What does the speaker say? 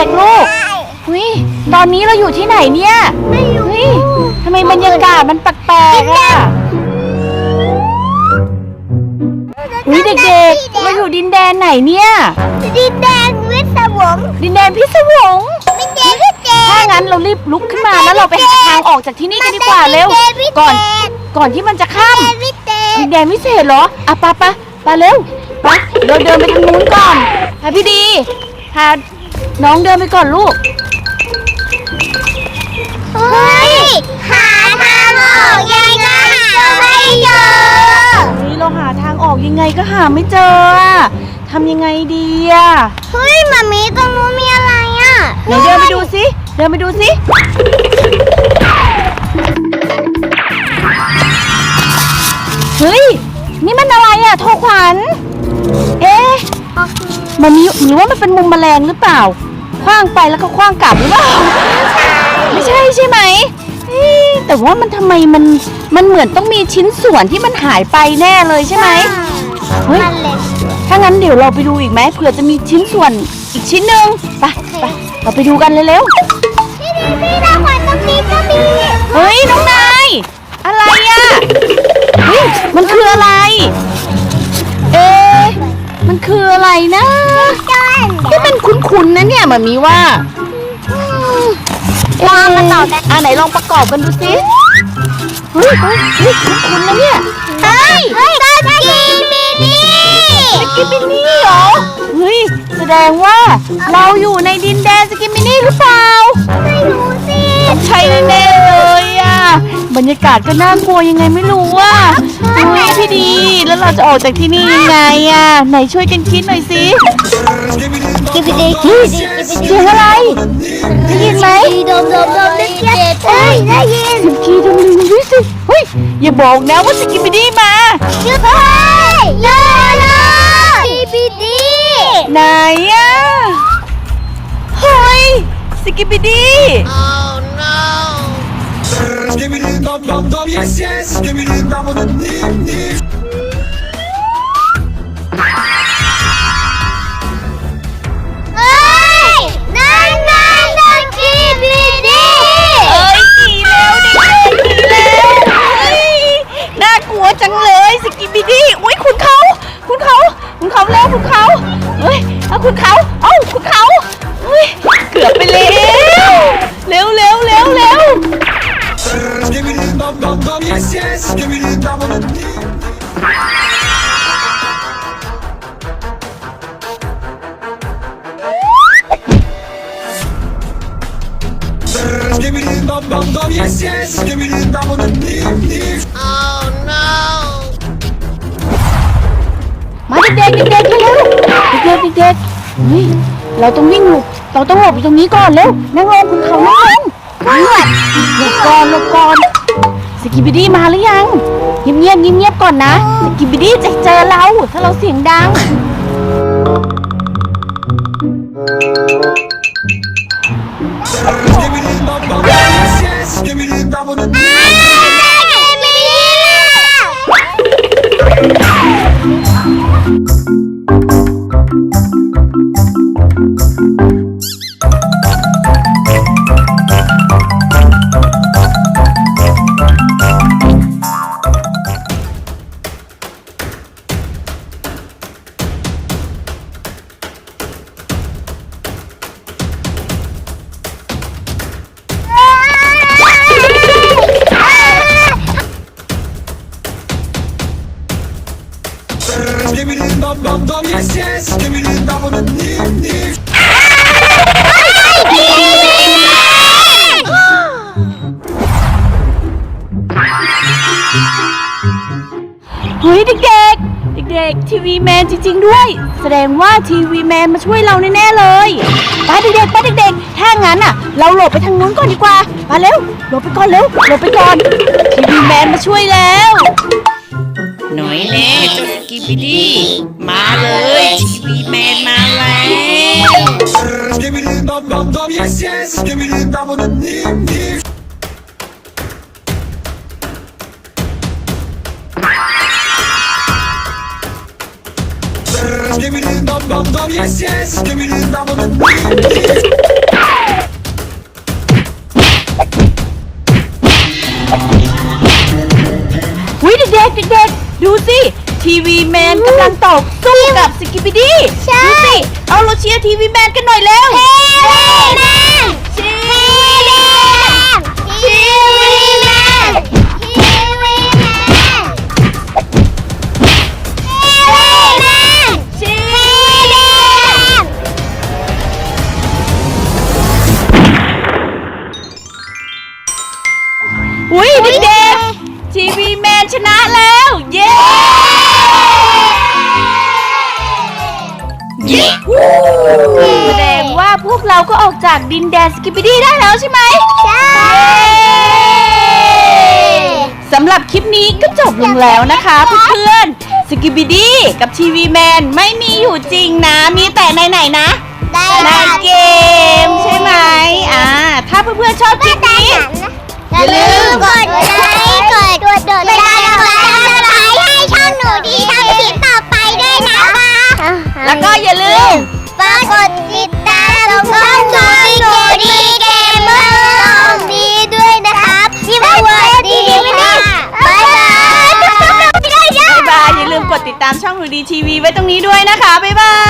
ด็กๆลูกเฮ้ยตอนนี้เราอยู่ที่ไหนเนี่ยไม่รู้เฮ้ยทำไมบรรยากาศมันแปลกๆอะเฮ้ยเด็กๆเราอยู่ดินแดนไหนเนี่ย ดินแดงวิศวง ดินแดนพิศวงไม่เจนไม่เจถ้างั้นเรารีบลุกขึ้นมาแล้วเราไปหาทางออกจากที่นี่กันดีกว่าเร็ว ก่อน ก่อนที่มันจะค่ำวิเศษดินแดนพิเศษเหรออะไปะปะปะเร็วไปะเราเดินไปทางนู้นก่อนพาพี่ดีพา น้องเดินไปก่อนลูก เฮ้ย หาทางออกยังไงก็ไม่เจอ เฮ้ยเราหาทางออกยังไงก็หาไม่เจออะทำยังไงดีอะเฮ้ยมามีตรงนู้นมีอะไรอะไหนเดินไปดูสิเดินไปดูสิเฮ้ยนี่มันอะไรอะโทขวัญเอ๊ะมันมีหรือว่ามันเป็นมุมแมลงหรือเปล่าค ว้างไปแล้วก็คว้างกลับหรือเปล่าไม่ใช่ใช่ไหมเอ๊ะแต่ว่ามันทำไมมันมันเหมือนต้องมีชิ้นส่วนที่มันหายไปแน่เลยใช่ไหม เฮ้ย มันเล็กถ้างั้นเดี๋ยวเราไปดูอีกไหมเผื่อจะมีชิ้นส่วนอีกชิ้นหนึ่งไปไปเราไปดูกันเร็วพี่ดีพี่ดาวขวัญตรงนี้ก็มีๆเฮ้ยน้องนายอะไรอะเฮ้ยมันคืออะไรเอ๊ะ มันคืออะไรนะจอนที่มันคุ้นๆนะเนี่ยหมามีว่าลองมาต่อกันอะไหนลองประกอบกันดูสิเฮ้ยเฮ้ยเฮ้ยคุ้นๆนะเนี่ยเฮ้ยเฮ้ยสกีมินี่สกิมินี่เหรอเฮ้ยแสดงว่าเราอยู่ในดินแดนสกิมินี่หรือเปล่าไม่รู้สิใช่แน่ๆเลยอะบ รรยากาศก็น่ากลัวยังไงไม่รู้อะเฮ้ยพี่ดี แล้วเราจะออกจากที่นี่ยังไงอะ ไหนช่วยกันคิดหน่อยสิกิบดีเฮ้ยเสียงอะไรได้ยินไหมดมดมดมได้ยินเฮ้ยได้ยินสิบทีดมลืมดิสิเฮ้ยอย่าบอกนะว่าสกิมินี่มาเฮ้ยเลิเลยกิบดีไหนอะเฮ้ยสกิมินี่ Skibbity dum dum dum yes yes Skibbity dum dum dim dim เฮ้ย นั่นนั่นนั่นกิบดีเอ้ยหนีแล้วเด็กๆหนีแล้วเฮ้ยน่ากลัวจังเลยสกิบิดี้อุ้ยคุณเขา คุณเขา คุณเขาแล้วคุณเขาเฮ้ยเอาคุณเขา เอ้า บบิดีดัมดัมดัม yes yes สกิบบิดีดัมดัมดิมดิมมาเด็กๆเด็กๆเร็วเด็กๆเด็กๆเฮ้ยเราต้องวิ่งหลบเราต้องหลบอยู่ตรงนี้ก่อนเร็วนั่งลงคุณเขานั่งลงหลบก่อนหลบก่อนสกิบิดี้มาหรือยังเงียบเงียบๆเงียบๆก่อนนะสกิบิดี้จะเจอเราถ้าเราเสียงดังส ดี สกิบบิดีดัมดัมดัม yes yes สกิบบิดีดัมดัมดิมดิมเฮ้ยเด็กๆ เด็กๆทีวีแมนจริง ๆ ด้วย แสดงว่าทีวีแมนมาช่วยเราแน่ๆเลยไปเด็กๆไปเด็กๆ ถ้างั้นอะ เราหลบไปทางนู้นก่อนดีกว่ามาเร็วหลบไปก่อนเร็วหลบไปก่อนทีวีแมนมาช่วยแล้ว หน่อยแน่เจ้าสกิ ปปิดี้มาเลยทีวีแมนมาแล้วสกิบบิดีดัมดัมดัม yes yes สกิบบิดีดัมดัมดิม dum dim dim ทีวีแมนกันหน่อยเร็วทีวี กเราก็ออกจากดินแดนสกิปปิดี้ได้แล้วใช่ไหมใช่สำหรับคลิปนี้ก็จบลงแล้วนะคะเพื่อนๆสกิปปิดี้กับทีวีแมนไม่มีอยู่จริงนะ มีแต่ในไหนๆนะ ได้ในเกมใช่ไหมอ่าถ้าเพื่อนๆชอบคลิปนี้ ทีวีไว้ตรงนี้ด้วยนะคะ บ๊ายบาย